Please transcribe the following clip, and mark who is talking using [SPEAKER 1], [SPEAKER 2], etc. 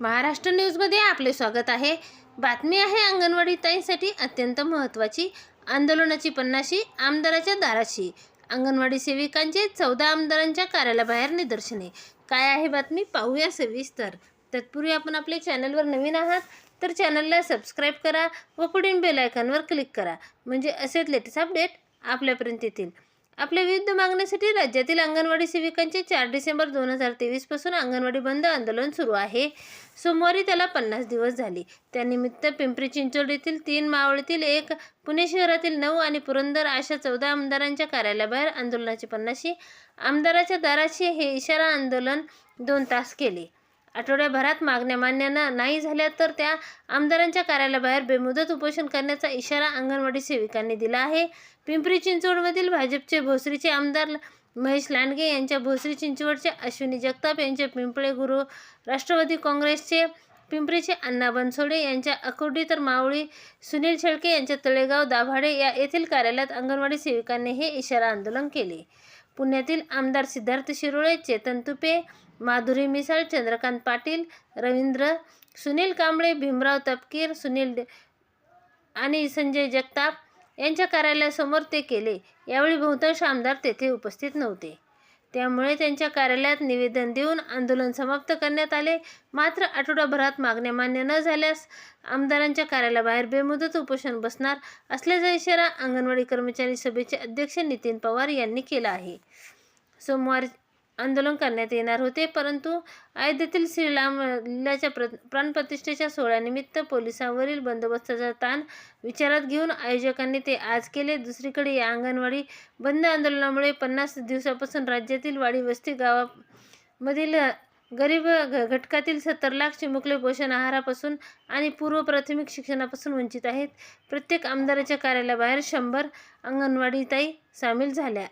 [SPEAKER 1] महाराष्ट्र न्यूजमध्ये आपले स्वागत आहे. बातमी आहे अंगणवाडी ताईंसाठी अत्यंत महत्त्वाची. आंदोलनाची पन्नाशी आमदाराच्या दाराशी. अंगणवाडी सेविकांचे चौदा आमदारांच्या कार्यालयाबाहेर निदर्शने. काय आहे बातमी? पाहूया सविस्तर. तत्पूर्वी आपण आपल्या चॅनलवर नवीन आहात तर चॅनलला सबस्क्राईब करा व पुढील बेल आयकॉनवर क्लिक करा. म्हणजे असेच लेटेस्ट अपडेट आपल्यापर्यंत येतील. आपल्या विविध मागण्यासाठी राज्यातील अंगणवाडी सेविकांचे चार डिसेंबर दोन हजार तेवीसपासून अंगणवाडी बंद आंदोलन सुरू आहे. सोमवारी त्याला पन्नास दिवस झाले. त्यानिमित्त पिंपरी चिंचवड येथील तीन मावळीतील एक पुणे शहरातील नऊ आणि पुरंदर अशा चौदा आमदारांच्या कार्यालयाबाहेर आंदोलनाची पन्नाशी आमदाराच्या दाराशी हे इशारा आंदोलन दोन तास केले. आठवड्याभरात मागण्या मान्य नाही झाल्या तर त्या आमदारांच्या कार्यालयाबाहेर बेमुदत उपोषण करण्याचा इशारा अंगणवाडी सेविकांनी दिला आहे. पिंपरी चिंचवडमधील भाजपचे भोसरीचे आमदार महेश लांडगे यांच्या भोसरी चिंचवडचे अश्विनी जगताप यांचे पिंपळे गुरु राष्ट्रवादी काँग्रेसचे पिंपरीचे अण्णा बनसोडे यांच्या अकोडी तर मावळी सुनील शेळके यांच्या तळेगाव दाभाडे या येथील कार्यालयात अंगणवाडी सेविकांनी हे इशारा आंदोलन केले. पुण्यातील आमदार सिद्धार्थ शिरोळे चेतन तुपे माधुरी मिसाळ चंद्रकांत पाटील रवींद्र सुनील कांबळे भीमराव तपकीर सुनील आणि संजय जगताप यांच्या कार्यालयासमोर ते केले. यावेळी बहुतांश आमदार तेथे उपस्थित नव्हते. त्यामुळे त्यांच्या कार्यालयात निवेदन देऊन आंदोलन समाप्त करण्यात आले. मात्र आठवडाभरात मागण्या मान्य न झाल्यास आमदारांच्या कार्यालयाबाहेर बेमुदत उपोषण बसणार असल्याचा इशारा अंगणवाडी कर्मचारी सभेचे अध्यक्ष नितीन पवार यांनी केला आहे. सोमवार आंदोलन करण्यात येणार होते. परंतु अयोध्येतील श्रीराम लीलाच्या प्र प्राणप्रतिष्ठेच्या सोहळ्यानिमित्त पोलिसांवरील बंदोबस्ताचा ताण विचारात घेऊन आयोजकांनी ते आज केले. दुसरीकडे या अंगणवाडी बंद आंदोलनामुळे पन्नास दिवसापासून राज्यातील वाडी वस्ती गावामधील गरीब घ- घटकातील सत्तर लाख चिमुकले पोषण आहारापासून आणि पूर्व प्राथमिक शिक्षणापासून वंचित आहेत. प्रत्येक आमदाराच्या कार्यालयाबाहेर शंभर अंगणवाडीताई सामील झाल्या.